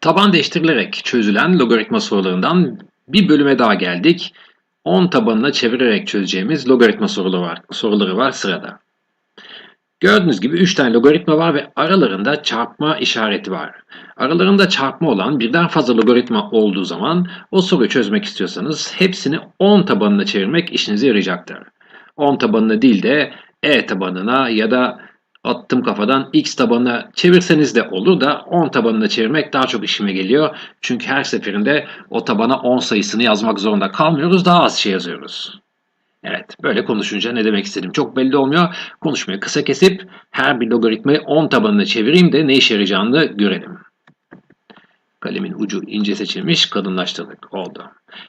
Taban değiştirilerek çözülen logaritma sorularından bir bölüme daha geldik. 10 tabanına çevirerek çözeceğimiz logaritma soruları var, soruları var sırada. Gördüğünüz gibi 3 tane logaritma var ve aralarında çarpma işareti var. Aralarında çarpma olan birden fazla logaritma olduğu zaman o soruyu çözmek istiyorsanız hepsini 10 tabanına çevirmek işinize yarayacaktır. 10 tabanına değil de e tabanına ya da attım kafadan x tabanına çevirseniz de olur da 10 tabanına çevirmek daha çok işime geliyor. Çünkü her seferinde o tabana 10 sayısını yazmak zorunda kalmıyoruz. Daha az şey yazıyoruz. Evet, böyle konuşunca ne demek istedim çok belli olmuyor. Konuşmayı kısa kesip her bir logaritmayı 10 tabanına çevireyim de ne işe yarayacağını görelim. Kalemin ucu ince seçilmiş, kalınlaştırdık. Oldu.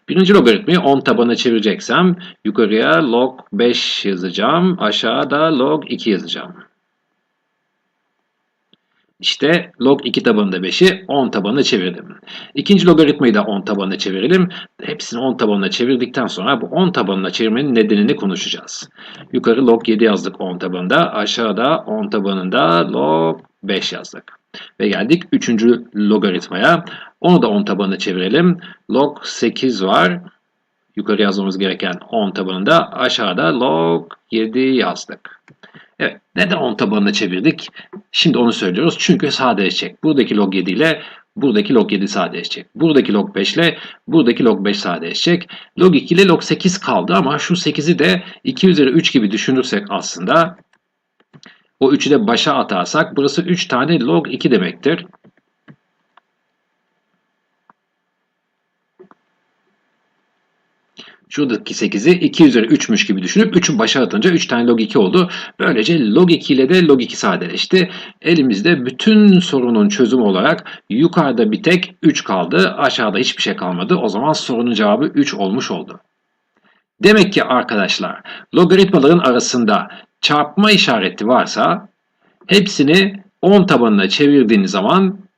Birinci logaritmayı 10 tabana çevireceksem yukarıya log 5 yazacağım, aşağıda log 2 yazacağım. İşte log 2 tabanında 5'i 10 tabanına çevirdim. İkinci logaritmayı da 10 tabanına çevirelim. Hepsini 10 tabanına çevirdikten sonra bu 10 tabanına çevirmenin nedenini konuşacağız. Yukarı log 7 yazdık 10 tabanında. Aşağıda 10 tabanında log 5 yazdık. Ve geldik 3. logaritmaya. Onu da 10 tabanına çevirelim. Log 8 var. Yukarı yazmamız gereken 10 tabanında. Aşağıda log 7 yazdık. Evet, neden 10 tabanına çevirdik? Şimdi onu söylüyoruz. Çünkü sadeleşecek. Buradaki log 7 ile buradaki log 7 sadeleşecek. Buradaki log 5 ile buradaki log 5 sadeleşecek. Log 2 ile log 8 kaldı ama şu 8'i de 2 üzeri 3 gibi düşünürsek aslında o 3'ü de başa atarsak burası 3 tane log 2 demektir. Şuradaki 8'i 2 üzeri 3'müş gibi düşünüp 3'ü başa atınca 3 tane log 2 oldu. Böylece log 2 ile de log 2 sadeleşti. Elimizde bütün sorunun çözümü olarak yukarıda bir tek 3 kaldı. Aşağıda hiçbir şey kalmadı. O zaman sorunun cevabı 3 olmuş oldu. Demek ki arkadaşlar logaritmaların arasında çarpma işareti varsa hepsini 10 tabanına çevirdiğiniz zaman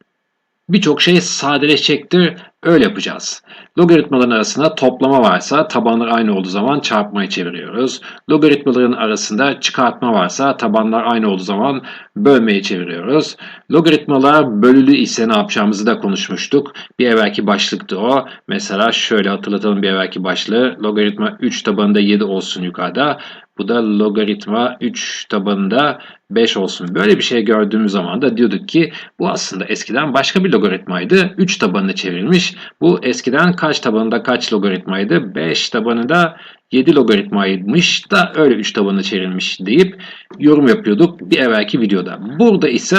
birçok şey sadeleşecektir. Öyle yapacağız. Logaritmaların arasında toplama varsa tabanlar aynı olduğu zaman çarpmayı çeviriyoruz. Logaritmaların arasında çıkartma varsa tabanlar aynı olduğu zaman bölmeyi çeviriyoruz. Logaritmalar bölülü ise ne yapacağımızı da konuşmuştuk. Bir evvelki başlıktı o. Mesela şöyle hatırlatalım bir evvelki başlığı. Logaritma 3 tabanında 7 olsun yukarıda. Bu da logaritma 3 tabanında 5 olsun. Böyle bir şey gördüğümüz zaman da diyorduk ki bu aslında eskiden başka bir logaritmaydı. 3 tabanını çevirmiş. Bu eskiden kaç tabanında kaç logaritmaydı? 5 tabanında 7 logaritmaymış da öyle 3 tabanını çevirmiş deyip yorum yapıyorduk bir evvelki videoda. Burada ise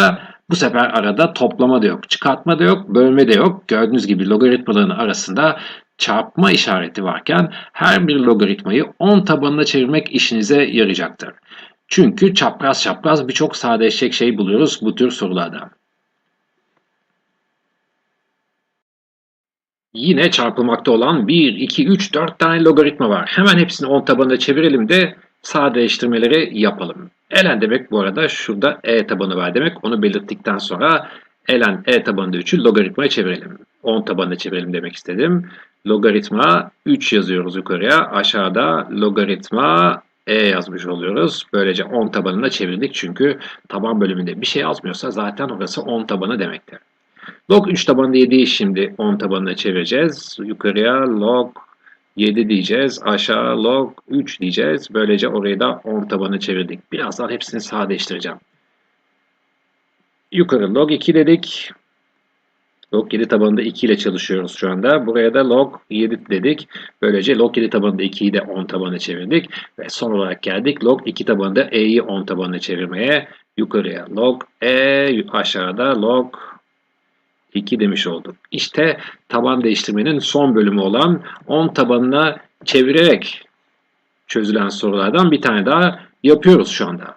bu sefer arada toplama da yok, çıkartma da yok, bölme de yok. Gördüğünüz gibi logaritmaların arasında çarpma işareti varken her bir logaritmayı 10 tabanına çevirmek işinize yarayacaktır. Çünkü çapraz çapraz birçok sadeleşecek şey buluyoruz bu tür sorularda. Yine çarpılmakta olan 1, 2, 3, 4 tane logaritma var. Hemen hepsini 10 tabanına çevirelim de sadeleştirmeleri yapalım. Elen demek bu arada şurada e tabanı var demek. Onu belirttikten sonra elen e tabanında 3'ü logaritmaya çevirelim. 10 tabanına çevirelim demek istedim. Logaritma 3 yazıyoruz yukarıya. Aşağıda logaritma e yazmış oluyoruz. Böylece 10 tabanına çevirdik. Çünkü taban bölümünde bir şey yazmıyorsa zaten orası 10 tabanı demektir. Log 3 tabanında 7'yi şimdi 10 tabanına çevireceğiz. Yukarıya log 7 diyeceğiz. Aşağı log 3 diyeceğiz. Böylece orayı da 10 tabanına çevirdik. Birazdan hepsini sadeleştireceğim. Yukarı log 2 dedik. Log 7 tabanında 2 ile çalışıyoruz şu anda. Buraya da log 7 dedik. Böylece log 7 tabanında 2'yi de 10 tabanına çevirdik. Ve son olarak geldik log 2 tabanında e'yi 10 tabanına çevirmeye. Yukarıya log e, aşağıda log 2 demiş olduk. İşte taban değiştirmenin son bölümü olan 10 tabanına çevirerek çözülen sorulardan bir tane daha yapıyoruz şu anda.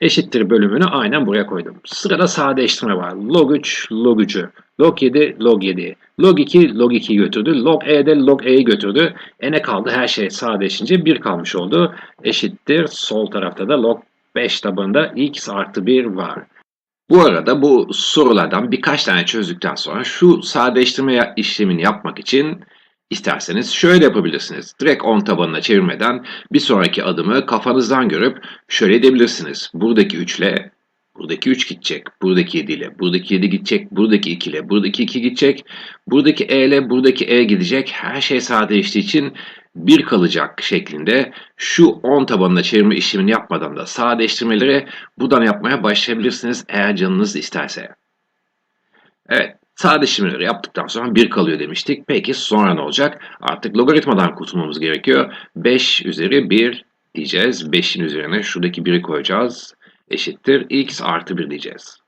Eşittir bölümünü aynen buraya koydum. Sırada sadeleştirme var. Log 3, log 3'ü. Log 7, log 7. Log 2, log 2'yi götürdü. Log e'de log e'yi götürdü. E ne kaldı? Her şey sadeleşince 1 kalmış oldu. Eşittir. Sol tarafta da log 5 tabanında x artı 1 var. Bu arada bu sorulardan birkaç tane çözdükten sonra şu sadeleştirme işlemini yapmak için isterseniz şöyle yapabilirsiniz. Direkt 10 tabanına çevirmeden bir sonraki adımı kafanızdan görüp şöyle edebilirsiniz. Buradaki 3 ile Buradaki 3 gidecek. Buradaki 7 ile. Buradaki 7 gidecek. Buradaki 2 ile. Buradaki 2 gidecek. Buradaki E ile buradaki E gidecek. Her şey sadeleştiği için 1 kalacak şeklinde şu 10 tabanına çevirme işlemini yapmadan da sadeleştirmeleri buradan yapmaya başlayabilirsiniz eğer canınız isterse. Evet. Sadeleştirmeleri yaptıktan sonra 1 kalıyor demiştik. Peki sonra ne olacak? Artık logaritmadan kurtulmamız gerekiyor. 5 üzeri 1 diyeceğiz. 5'in üzerine şuradaki 1'i koyacağız. Eşittir x artı 1 diyeceğiz.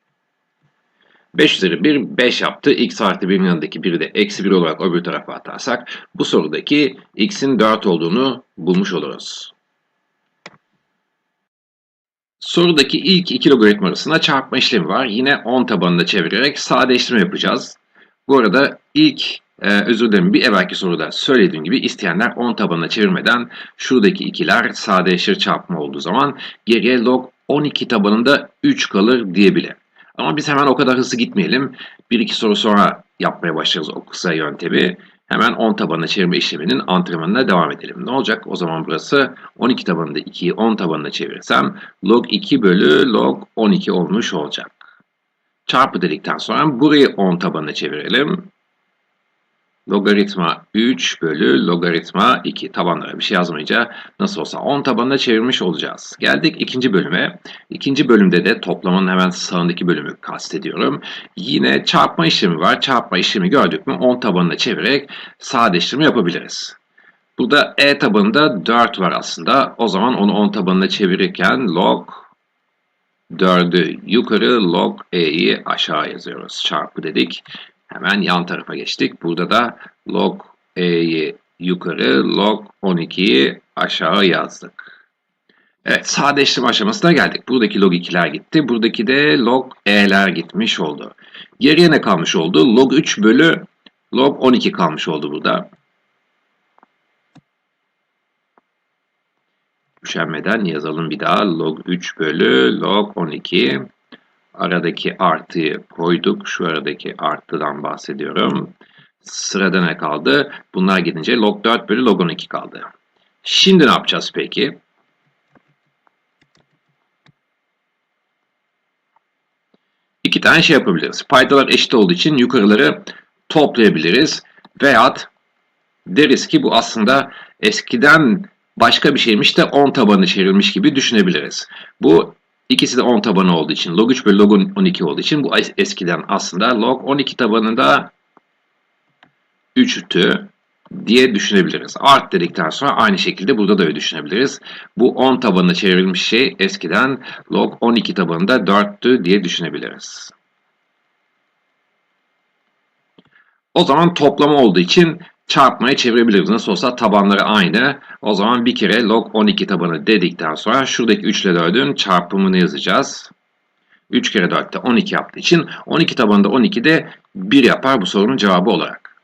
5 üzeri 1 5 yaptı. x artı 1'in yanındaki 1'i de eksi 1 olarak öbür tarafa atarsak bu sorudaki x'in 4 olduğunu bulmuş oluruz. Sorudaki ilk iki logaritma arasında çarpma işlemi var. Yine 10 tabanında çevirerek sadeleştirme yapacağız. Bu arada ilk ee, özür dilerim bir evvelki soruda söylediğim gibi isteyenler 10 tabanına çevirmeden şuradaki ikiler sadeleşir çarpma olduğu zaman geriye log 12 tabanında 3 kalır diyebilir. Ama biz hemen o kadar hızlı gitmeyelim. Bir iki soru sonra yapmaya başlarız o kısa yöntemi. Hemen 10 tabanına çevirme işleminin antrenmanına devam edelim. Ne olacak? O zaman burası 12 tabanında 2'yi 10 tabanına çevirirsem log 2 bölü log 12 olmuş olacak. Çarpı dedikten sonra burayı 10 tabanına çevirelim. Logaritma 3 bölü logaritma 2. Tabanlara bir şey yazmayınca nasıl olsa 10 tabanına çevirmiş olacağız. Geldik ikinci bölüme. İkinci bölümde de toplamanın hemen sağındaki bölümü kastediyorum. Yine çarpma işlemi var. Çarpma işlemi gördük mü 10 tabanına çevirerek sadeleştirme yapabiliriz. Burada e tabanında 4 var aslında. O zaman onu 10 tabanına çevirirken log 4'ü yukarı log e'yi aşağı yazıyoruz. Çarpı dedik. Hemen yan tarafa geçtik. Burada da log e'yi yukarı, log 12'yi aşağı yazdık. Evet, sadeleştirme aşamasına geldik. Buradaki log 2'ler gitti. Buradaki de log e'ler gitmiş oldu. Geriye ne kalmış oldu? Log 3 bölü log 12 kalmış oldu burada. Üşenmeden yazalım bir daha. Log 3 bölü log 12. Aradaki artıyı koyduk. Şu aradaki artıdan bahsediyorum. Sırada ne kaldı? Bunlar gidince log 4 bölü log 12 kaldı. Şimdi ne yapacağız peki? İki tane şey yapabiliriz. Paydalar eşit olduğu için yukarıları toplayabiliriz. Veyahut deriz ki bu aslında eskiden başka bir şeymiş de 10 tabanı çevrilmiş gibi düşünebiliriz. Bu İkisi de 10 tabanı olduğu için log 3 bölü log 12 olduğu için bu eskiden aslında log 12 tabanında 3'tü diye düşünebiliriz. Art dedikten sonra aynı şekilde burada da öyle düşünebiliriz. Bu 10 tabanına çevrilmiş şey eskiden log 12 tabanında 4'tü diye düşünebiliriz. O zaman toplama olduğu için çarpmaya çevirebiliriz. Nasıl olsa tabanları aynı. O zaman bir kere log 12 tabanı dedikten sonra şuradaki 3 ile 4'ün çarpımını yazacağız. 3 kere 4 de 12 yaptığı için 12 tabanında 12 de 1 yapar bu sorunun cevabı olarak.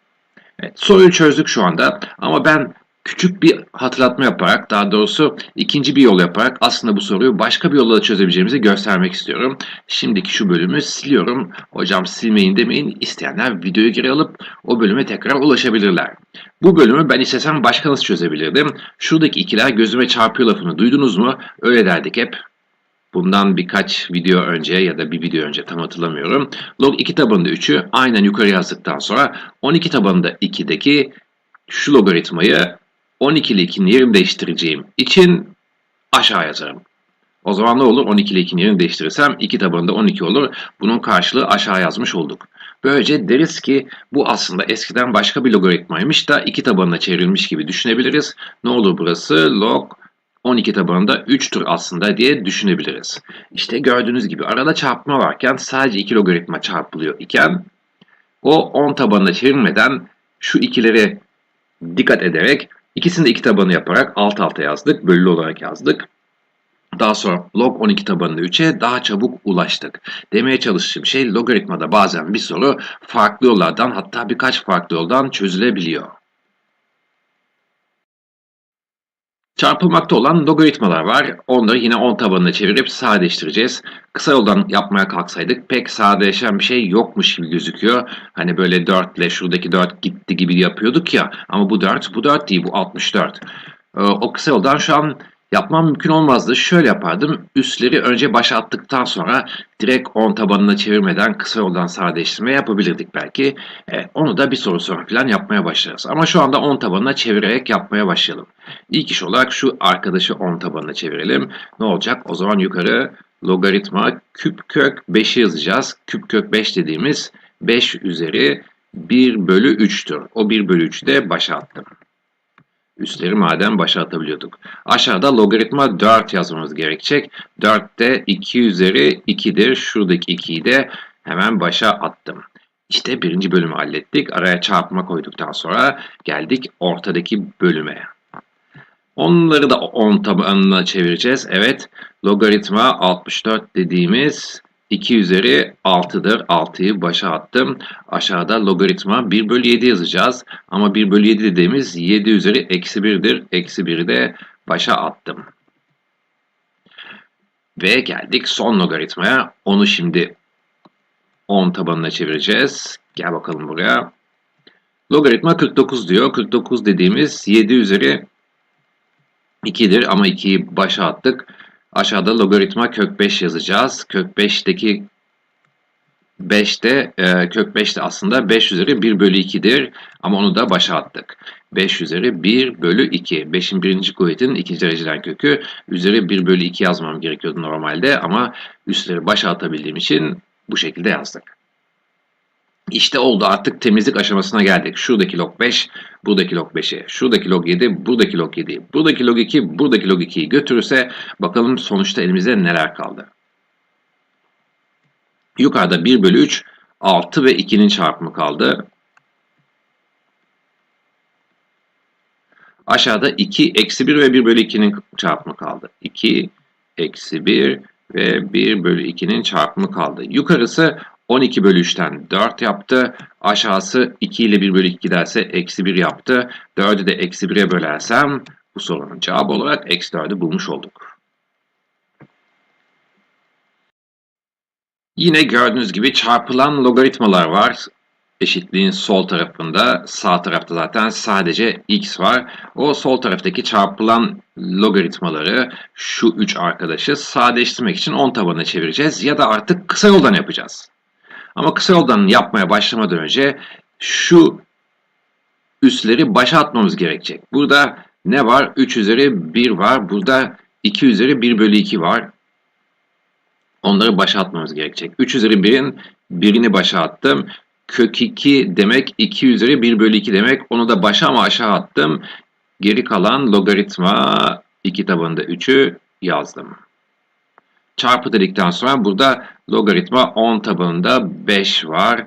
Evet, soruyu çözdük şu anda ama ben küçük bir hatırlatma yaparak, daha doğrusu ikinci bir yol yaparak aslında bu soruyu başka bir yolla çözebileceğimizi göstermek istiyorum. Şimdiki şu bölümü siliyorum. Hocam silmeyin demeyin. İsteyenler videoyu geri alıp o bölüme tekrar ulaşabilirler. Bu bölümü ben istesem başka nasıl çözebilirdim? Şuradaki ikiler gözüme çarpıyor lafını duydunuz mu? Öyle derdik hep. Bundan birkaç video önce ya da bir video önce tam hatırlamıyorum. Log 2 tabanında 3'ü aynen yukarı yazdıktan sonra 12 tabanında 2'deki şu logaritmayı 12 ile 2'nin yerini değiştireceğim için aşağı yazarım. O zaman ne olur? 12 ile 2'nin yerini değiştirirsem 2 tabanında 12 olur. Bunun karşılığı aşağı yazmış olduk. Böylece deriz ki bu aslında eskiden başka bir logaritmaymış da 2 tabanına çevrilmiş gibi düşünebiliriz. Ne olur burası? Log 12 tabanında 3'tür aslında diye düşünebiliriz. İşte gördüğünüz gibi arada çarpma varken sadece 2 logaritma çarpılıyor iken o 10 tabanına çevirmeden şu ikileri dikkat ederek İkisini de iki tabanı yaparak alt alta yazdık. Bölü olarak yazdık. Daha sonra log 12 tabanında 3'e daha çabuk ulaştık. Demeye çalıştığım şey logaritmada bazen bir soru farklı yollardan hatta birkaç farklı yoldan çözülebiliyor. Çarpılmakta olan logaritmalar var. Onları yine 10 tabanına çevirip sadeleştireceğiz. Kısa yoldan yapmaya kalksaydık pek sadeleşen bir şey yokmuş gibi gözüküyor. Hani böyle 4 ile şuradaki 4 gitti gibi yapıyorduk ya. Ama bu 4, bu 4 değil bu 64. Ee, o kısa yoldan şu an Yapmam mümkün olmazdı. Şöyle yapardım. Üstleri önce başa attıktan sonra direkt 10 tabanına çevirmeden kısa yoldan sadeleştirme yapabilirdik belki. E, onu da bir soru sonra falan yapmaya başlarız. Ama şu anda 10 tabanına çevirerek yapmaya başlayalım. İlk iş olarak şu arkadaşı 10 tabanına çevirelim. Ne olacak? O zaman yukarı logaritma küp kök 5'i yazacağız. Küp kök 5 dediğimiz 5 üzeri 1 bölü 3'tür. O 1 bölü 3'ü de başa attım. Üstleri madem başa atabiliyorduk. Aşağıda logaritma 4 yazmamız gerekecek. 4 de 2 üzeri 2'dir. Şuradaki 2'yi de hemen başa attım. İşte birinci bölümü hallettik. Araya çarpma koyduktan sonra geldik ortadaki bölüme. Onları da 10 tabanına çevireceğiz. Evet, logaritma 64 dediğimiz 2 üzeri 6'dır. 6'yı başa attım. Aşağıda logaritma 1 bölü 7 yazacağız. Ama 1 bölü 7 dediğimiz 7 üzeri eksi 1'dir. Eksi 1'i de başa attım. Ve geldik son logaritmaya. Onu şimdi 10 tabanına çevireceğiz. Gel bakalım buraya. Logaritma 49 diyor. 49 dediğimiz 7 üzeri 2'dir ama 2'yi başa attık. Aşağıda logaritma kök 5 yazacağız. Kök 5'teki 5 de e, kök 5 de aslında 5 üzeri 1 bölü 2'dir. Ama onu da başa attık. 5 üzeri 1 bölü 2. 5'in birinci kuvvetinin ikinci dereceden kökü. Üzeri 1 bölü 2 yazmam gerekiyordu normalde. Ama üstleri başa atabildiğim için bu şekilde yazdık. İşte oldu artık temizlik aşamasına geldik. Şuradaki log 5, buradaki log 5'i, şuradaki log 7, buradaki log 7, buradaki log 2, buradaki log 2'yi götürürse bakalım sonuçta elimizde neler kaldı. Yukarıda 1 bölü 3, 6 ve 2'nin çarpımı kaldı. Aşağıda 2, eksi 1 ve 1 bölü 2'nin çarpımı kaldı. 2, eksi 1 ve 1 bölü 2'nin çarpımı kaldı. Yukarısı 12 bölü 3'ten 4 yaptı. Aşağısı 2 ile 1 bölü 2 derse eksi 1 yaptı. 4'ü de eksi 1'e bölersem bu sorunun cevabı olarak eksi 4'ü bulmuş olduk. Yine gördüğünüz gibi çarpılan logaritmalar var. Eşitliğin sol tarafında, sağ tarafta zaten sadece x var. O sol taraftaki çarpılan logaritmaları şu 3 arkadaşı sadeleştirmek için 10 tabanına çevireceğiz ya da artık kısa yoldan yapacağız. Ama kısa yoldan yapmaya başlamadan önce şu üsleri başa atmamız gerekecek. Burada ne var? 3 üzeri 1 var. Burada 2 üzeri 1 bölü 2 var. Onları başa atmamız gerekecek. 3 üzeri 1'in birini başa attım. Kök 2 demek 2 üzeri 1 bölü 2 demek. Onu da başa ama aşağı attım. Geri kalan logaritma 2 tabanında 3'ü yazdım. Çarpı dedikten sonra burada logaritma 10 tabanında 5 var.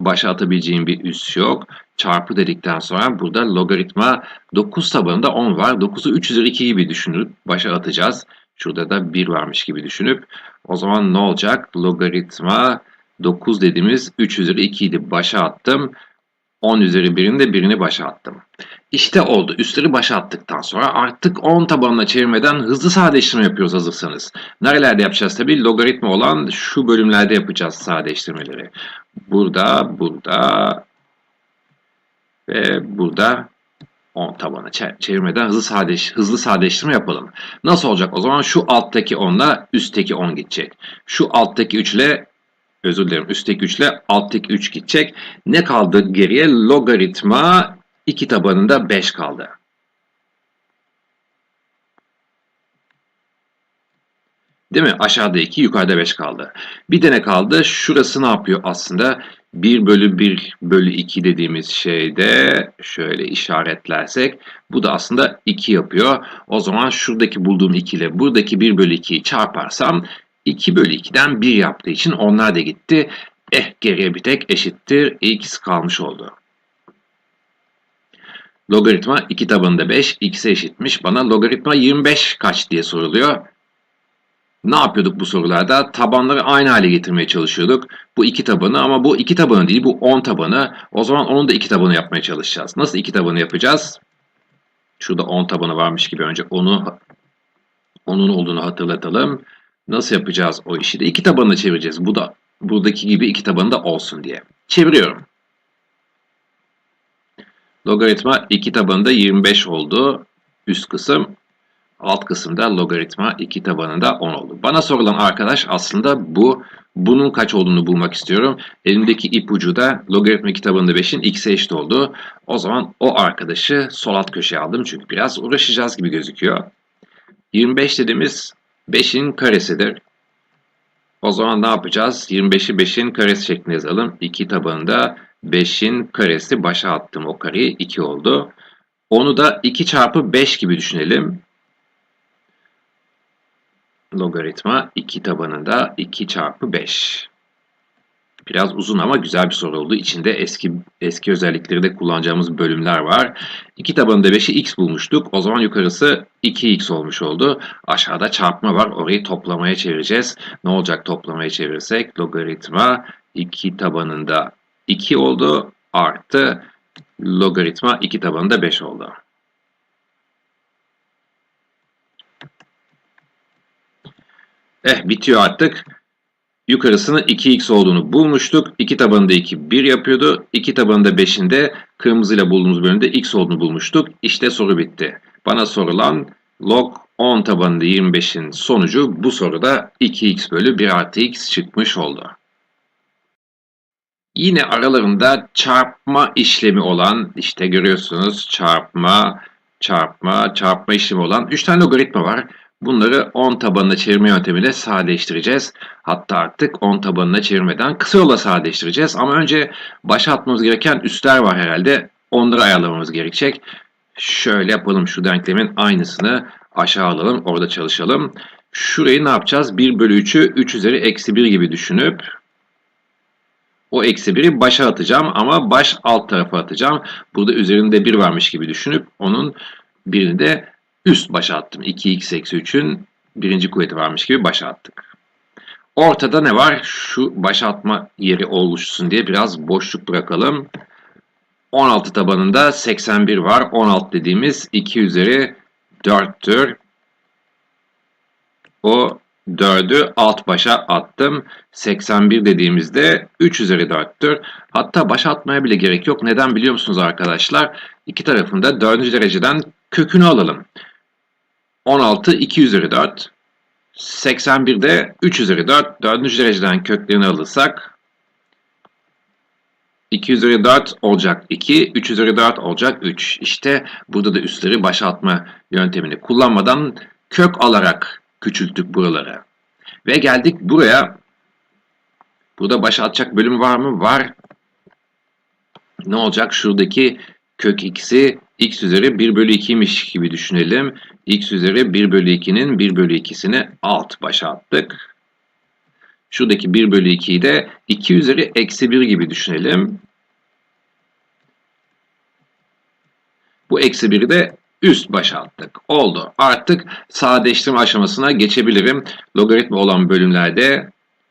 Başa atabileceğim bir üs yok. Çarpı dedikten sonra burada logaritma 9 tabanında 10 var. 9'u 3 üzeri 2 gibi düşünüp başa atacağız. Şurada da 1 varmış gibi düşünüp. O zaman ne olacak? Logaritma 9 dediğimiz 3 üzeri 2 idi. Başa attım. 10 üzeri 1'in de birini başa attım. İşte oldu. Üstleri başa attıktan sonra artık 10 tabanına çevirmeden hızlı sadeleştirme yapıyoruz hazırsanız. Nerelerde yapacağız tabi? Logaritma olan şu bölümlerde yapacağız sadeleştirmeleri. Burada, burada ve burada 10 tabanı çevirmeden hızlı, sadeleş, hızlı sadeleştirme yapalım. Nasıl olacak? O zaman şu alttaki 10 ile üstteki 10 gidecek. Şu alttaki 3 ile özür dilerim üstteki 3 ile alttaki 3 gidecek. Ne kaldı geriye? Logaritma 2 tabanında 5 kaldı. Değil mi? Aşağıda 2, yukarıda 5 kaldı. Bir de ne kaldı? Şurası ne yapıyor aslında? 1 bölü 1 bölü 2 dediğimiz şeyde şöyle işaretlersek bu da aslında 2 yapıyor. O zaman şuradaki bulduğum 2 ile buradaki 1 bölü 2'yi çarparsam 2 bölü 2'den 1 yaptığı için onlar da gitti. Eh geriye bir tek eşittir x kalmış oldu. Logaritma 2 tabanında 5 x'e eşitmiş. Bana logaritma 25 kaç diye soruluyor. Ne yapıyorduk bu sorularda? Tabanları aynı hale getirmeye çalışıyorduk. Bu iki tabanı ama bu iki tabanı değil bu 10 tabanı. O zaman onun da iki tabanı yapmaya çalışacağız. Nasıl iki tabanı yapacağız? Şurada 10 tabanı varmış gibi önce onu onun olduğunu hatırlatalım. Nasıl yapacağız o işi de? iki tabanını çevireceğiz. Bu da buradaki gibi iki tabanı da olsun diye. Çeviriyorum. Logaritma 2 tabanında 25 oldu. Üst kısım. Alt kısımda logaritma 2 tabanında 10 oldu. Bana sorulan arkadaş aslında bu. Bunun kaç olduğunu bulmak istiyorum. Elimdeki ipucu da logaritma 2 tabanında 5'in x'e eşit oldu. O zaman o arkadaşı sol alt köşeye aldım. Çünkü biraz uğraşacağız gibi gözüküyor. 25 dediğimiz 5'in karesidir. O zaman ne yapacağız? 25'i 5'in karesi şeklinde yazalım. 2 tabanında 5'in karesi başa attım o kareyi 2 oldu. Onu da 2 çarpı 5 gibi düşünelim. Logaritma 2 tabanında 2 çarpı 5. Biraz uzun ama güzel bir soru oldu. İçinde eski eski özellikleri de kullanacağımız bölümler var. 2 tabanında 5'i x bulmuştuk. O zaman yukarısı 2x olmuş oldu. Aşağıda çarpma var. Orayı toplamaya çevireceğiz. Ne olacak toplamaya çevirirsek? Logaritma 2 tabanında 2 oldu. Artı logaritma 2 tabanında 5 oldu. Eh bitiyor artık. Yukarısını 2x olduğunu bulmuştuk. 2 tabanında 2 1 yapıyordu. 2 tabanında 5'in de kırmızıyla bulduğumuz bölümde x olduğunu bulmuştuk. İşte soru bitti. Bana sorulan log 10 tabanında 25'in sonucu bu soruda 2x bölü 1 artı x çıkmış oldu. Yine aralarında çarpma işlemi olan işte görüyorsunuz çarpma, çarpma, çarpma işlemi olan 3 tane logaritma var. Bunları 10 tabanına çevirme yöntemiyle sadeleştireceğiz. Hatta artık 10 tabanına çevirmeden kısa yola sadeleştireceğiz. Ama önce başa atmamız gereken üstler var herhalde. Onları ayarlamamız gerekecek. Şöyle yapalım şu denklemin aynısını aşağı alalım. Orada çalışalım. Şurayı ne yapacağız? 1 bölü 3'ü 3 üzeri eksi 1 gibi düşünüp o eksi 1'i başa atacağım ama baş alt tarafa atacağım. Burada üzerinde 1 varmış gibi düşünüp onun birini de üst başa attım. 2x eksi 3'ün birinci kuvveti varmış gibi başa attık. Ortada ne var? Şu başa atma yeri oluşsun diye biraz boşluk bırakalım. 16 tabanında 81 var. 16 dediğimiz 2 üzeri 4'tür. O 4'ü alt başa attım. 81 dediğimizde 3 üzeri 4'tür. Hatta başa atmaya bile gerek yok. Neden biliyor musunuz arkadaşlar? İki tarafında 4. dereceden kökünü alalım. 16 2 üzeri 4. 81 de 3 üzeri 4. 4. dereceden köklerini alırsak 2 üzeri 4 olacak 2, 3 üzeri 4 olacak 3. İşte burada da üstleri başa atma yöntemini kullanmadan kök alarak küçülttük buraları. Ve geldik buraya. Burada başa atacak bölüm var mı? Var. Ne olacak? Şuradaki kök x'i x üzeri 1 bölü 2'ymiş gibi düşünelim. x üzeri 1 bölü 2'nin 1 bölü 2'sini alt başa attık. Şuradaki 1 bölü 2'yi de 2 üzeri eksi 1 gibi düşünelim. Bu eksi 1'i de üst başa attık. Oldu. Artık sadeleştirme aşamasına geçebilirim. Logaritma olan bölümlerde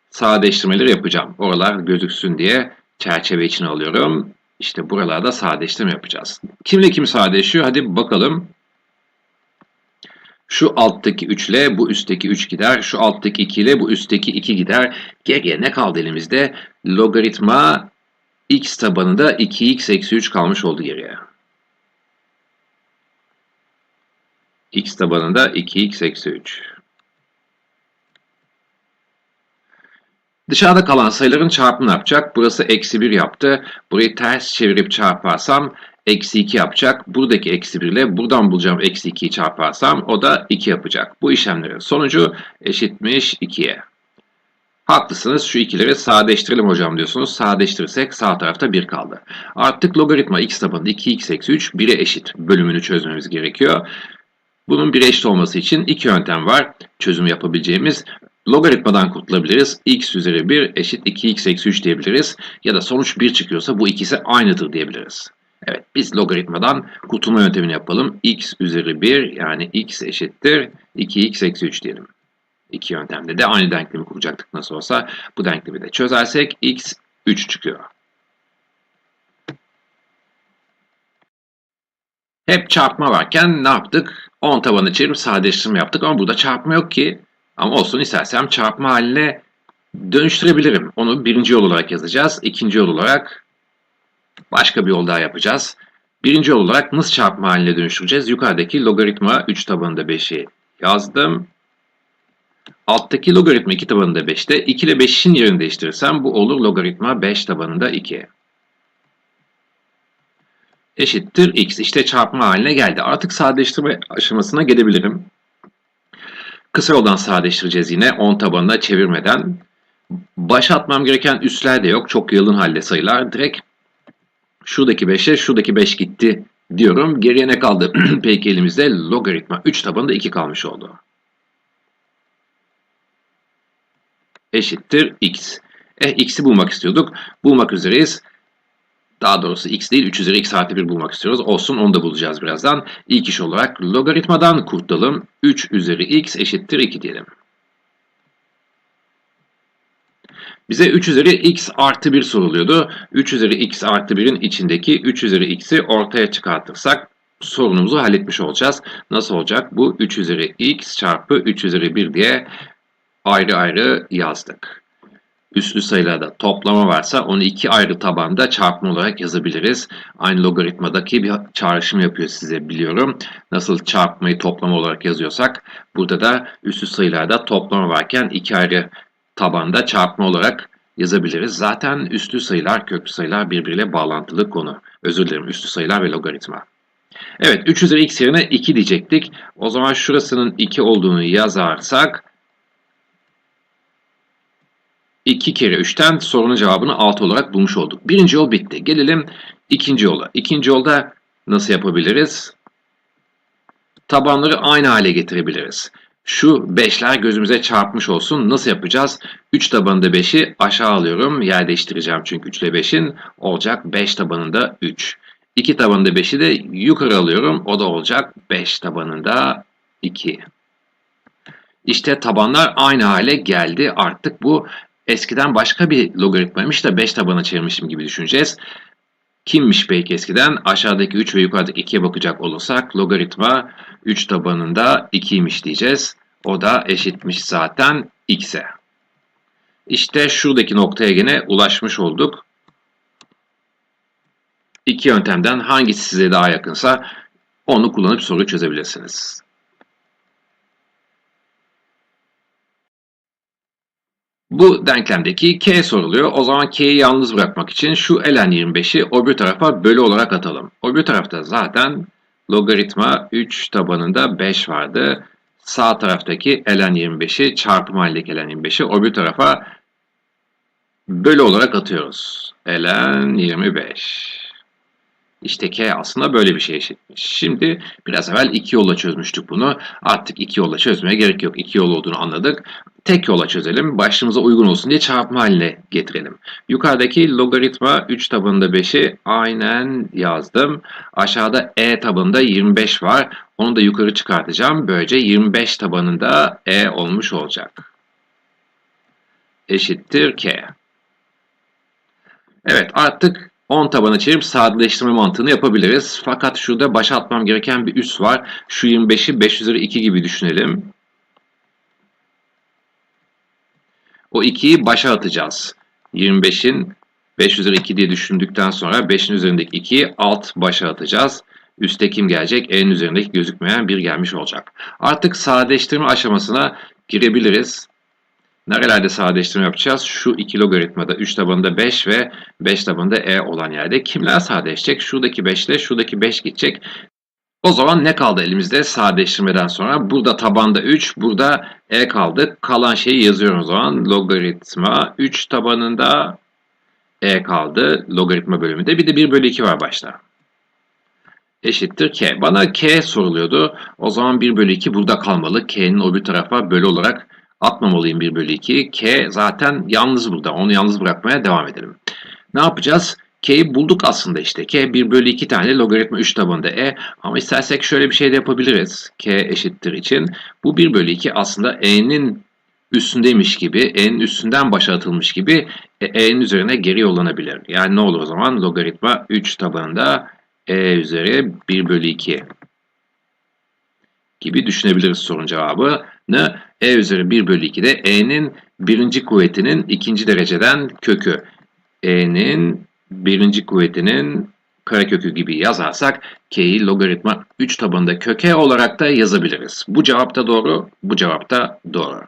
sadeleştirmeleri yapacağım. Oralar gözüksün diye çerçeve için alıyorum. İşte buralarda sadeleştirme yapacağız. Kimle kim sadeleşiyor? Hadi bakalım. Şu alttaki 3 ile bu üstteki 3 gider. Şu alttaki 2 ile bu üstteki 2 gider. Geriye ne kaldı elimizde? Logaritma x tabanında 2x eksi 3 kalmış oldu geriye. x tabanında 2x eksi 3. Dışarıda kalan sayıların çarpımını yapacak. Burası eksi 1 yaptı. Burayı ters çevirip çarparsam eksi 2 yapacak. Buradaki eksi 1 ile buradan bulacağım eksi 2'yi çarparsam o da 2 yapacak. Bu işlemlerin sonucu eşitmiş 2'ye. Haklısınız şu ikileri sadeleştirelim hocam diyorsunuz. Sadeleştirirsek sağ tarafta 1 kaldı. Artık logaritma x tabanında 2x eksi 3 1'e eşit bölümünü çözmemiz gerekiyor. Bunun bir eşit olması için iki yöntem var çözüm yapabileceğimiz. Logaritmadan kurtulabiliriz. x üzeri 1 eşit 2x eksi 3 diyebiliriz. Ya da sonuç 1 çıkıyorsa bu ikisi aynıdır diyebiliriz. Evet biz logaritmadan kurtulma yöntemini yapalım. x üzeri 1 yani x eşittir 2x eksi 3 diyelim. İki yöntemde de aynı denklemi kuracaktık nasıl olsa. Bu denklemi de çözersek x 3 çıkıyor. Hep çarpma varken ne yaptık? 10 tabanı çevirip sadeleştirme yaptık ama burada çarpma yok ki. Ama olsun istersem çarpma haline dönüştürebilirim. Onu birinci yol olarak yazacağız. İkinci yol olarak başka bir yol daha yapacağız. Birinci yol olarak nasıl çarpma haline dönüştüreceğiz? Yukarıdaki logaritma 3 tabanında 5'i yazdım. Alttaki logaritma 2 tabanında 5'te 2 ile 5'in yerini değiştirirsem bu olur logaritma 5 tabanında 2. Eşittir x. İşte çarpma haline geldi. Artık sadeleştirme aşamasına gelebilirim. Kısa yoldan sadeleştireceğiz yine 10 tabanına çevirmeden. Başa atmam gereken üsler de yok. Çok yalın halde sayılar. Direkt şuradaki 5'e şuradaki 5 gitti diyorum. Geriye ne kaldı? Peki elimizde logaritma 3 tabanında 2 kalmış oldu. Eşittir x. E, x'i bulmak istiyorduk. Bulmak üzereyiz. Daha doğrusu x değil 3 üzeri x artı 1 bulmak istiyoruz. Olsun onu da bulacağız birazdan. İlk iş olarak logaritmadan kurtulalım. 3 üzeri x eşittir 2 diyelim. Bize 3 üzeri x artı 1 soruluyordu. 3 üzeri x artı 1'in içindeki 3 üzeri x'i ortaya çıkartırsak sorunumuzu halletmiş olacağız. Nasıl olacak? Bu 3 üzeri x çarpı 3 üzeri 1 diye ayrı ayrı yazdık. Üslü sayılarda toplama varsa onu iki ayrı tabanda çarpma olarak yazabiliriz. Aynı logaritmadaki bir çağrışım yapıyor size biliyorum. Nasıl çarpmayı toplama olarak yazıyorsak burada da üslü sayılarda toplama varken iki ayrı tabanda çarpma olarak yazabiliriz. Zaten üslü sayılar, köklü sayılar birbiriyle bağlantılı konu. Özür dilerim üslü sayılar ve logaritma. Evet 3 üzeri x yerine 2 diyecektik. O zaman şurasının 2 olduğunu yazarsak 2 kere 3'ten sorunun cevabını 6 olarak bulmuş olduk. Birinci yol bitti. Gelelim ikinci yola. İkinci yolda nasıl yapabiliriz? Tabanları aynı hale getirebiliriz. Şu 5'ler gözümüze çarpmış olsun. Nasıl yapacağız? 3 tabanında 5'i aşağı alıyorum. Yer değiştireceğim çünkü 3 ile 5'in. Olacak 5 tabanında 3. 2 tabanında 5'i de yukarı alıyorum. O da olacak 5 tabanında 2. İşte tabanlar aynı hale geldi. Artık bu eskiden başka bir logaritmaymış da 5 tabana çevirmişim gibi düşüneceğiz. Kimmiş belki eskiden? Aşağıdaki 3 ve yukarıdaki 2'ye bakacak olursak logaritma 3 tabanında 2'ymiş diyeceğiz. O da eşitmiş zaten x'e. İşte şuradaki noktaya gene ulaşmış olduk. İki yöntemden hangisi size daha yakınsa onu kullanıp soruyu çözebilirsiniz. Bu denklemdeki k soruluyor. O zaman k'yi yalnız bırakmak için şu ln 25'i öbür tarafa bölü olarak atalım. Öbür tarafta zaten logaritma 3 tabanında 5 vardı. Sağ taraftaki ln 25'i çarpım halindeki ln 25'i öbür tarafa bölü olarak atıyoruz. ln 25. İşte k aslında böyle bir şey eşitmiş. Şimdi biraz evvel iki yolla çözmüştük bunu. Artık iki yolla çözmeye gerek yok. İki yol olduğunu anladık. Tek yola çözelim. Başlığımıza uygun olsun diye çarpma haline getirelim. Yukarıdaki logaritma 3 tabanında 5'i aynen yazdım. Aşağıda e tabanında 25 var. Onu da yukarı çıkartacağım. Böylece 25 tabanında e olmuş olacak. Eşittir k. Evet artık 10 tabana çevirip sadeleştirme mantığını yapabiliriz. Fakat şurada başa atmam gereken bir üs var. Şu 25'i 5 üzeri 2 gibi düşünelim. O 2'yi başa atacağız. 25'in 5 üzeri 2 diye düşündükten sonra 5'in üzerindeki 2'yi alt başa atacağız. Üste kim gelecek? E'nin üzerindeki gözükmeyen 1 gelmiş olacak. Artık sadeleştirme aşamasına girebiliriz. Nerelerde sadeleştirme yapacağız? Şu iki logaritmada 3 tabanında 5 ve 5 tabanında e olan yerde kimler sadeleşecek? Şuradaki 5 ile şuradaki 5 gidecek. O zaman ne kaldı elimizde sadeleştirmeden sonra? Burada tabanda 3, burada e kaldı. Kalan şeyi yazıyorum o zaman. Logaritma 3 tabanında e kaldı. Logaritma bölümünde. Bir de 1 bölü 2 var başta. Eşittir k. Bana k soruluyordu. O zaman 1 bölü 2 burada kalmalı. k'nin o bir tarafa bölü olarak atmamalıyım 1 bölü 2. K zaten yalnız burada. Onu yalnız bırakmaya devam edelim. Ne yapacağız? K'yi bulduk aslında işte. K 1 bölü 2 tane logaritma 3 tabanında E. Ama istersek şöyle bir şey de yapabiliriz. K eşittir için. Bu 1 bölü 2 aslında E'nin üstündeymiş gibi, E'nin üstünden başa atılmış gibi E'nin üzerine geri yollanabilir. Yani ne olur o zaman? Logaritma 3 tabanında E üzeri 1 bölü 2 gibi düşünebiliriz sorun cevabını. E üzeri 1 bölü 2'de E'nin birinci kuvvetinin ikinci dereceden kökü. E'nin birinci kuvvetinin karekökü gibi yazarsak k'yi logaritma 3 tabanında köke olarak da yazabiliriz. Bu cevap da doğru, bu cevap da doğru.